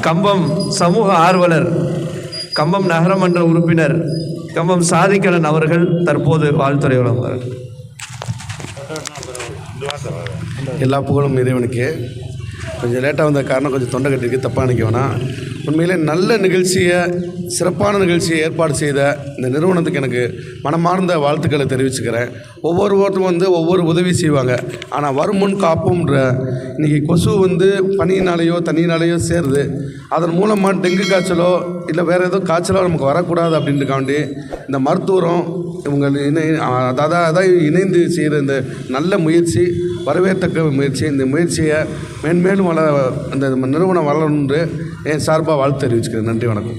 கம்பம் சமூக ஆர்வலர் கம்பம் நகரமன்ற உறுப்பினர் கம்பம் சாதிக்கலன் அவர்கள் தற்போது வாழ்த்துறை வழங்குவார் எல்லா புகழும் இறைவனுக்கு. கொஞ்சம் லேட்டாக வந்த காரணம் கொஞ்சம் தொண்டை கட்டிருக்கு தப்பாக நினைக்க வேணாம். உண்மையிலே நல்ல நிகழ்ச்சியை சிறப்பான நிகழ்ச்சியை ஏற்பாடு செய்த இந்த நிறுவனத்துக்கு எனக்கு மனமார்ந்த வாழ்த்துக்களை தெரிவிச்சுக்கிறேன். ஒவ்வொருவருக்கும் வந்து ஒவ்வொரு உதவி செய்வாங்க. ஆனால் வருமுன் காப்போம்ன்ற இன்றைக்கி கொசு வந்து பனியினாலேயோ தண்ணியினாலேயோ சேருது. அதன் மூலமாக டெங்கு காய்ச்சலோ இல்லை வேறு ஏதோ காய்ச்சலோ நமக்கு வரக்கூடாது அப்படின்றக்காண்டி இந்த மருத்துவரும் இவங்க இணை அதாவது அதான் இணைந்து செய்கிற இந்த நல்ல முயற்சி வரவேற்கத்தக்க முயற்சி இந்த முயற்சியை மேன்மேலும் வள அந்த நிறுவனம் வளரணுன்று என் சார்பாக வாழ்த்து தெரிவிச்சுக்கிறேன். நன்றி வணக்கம்.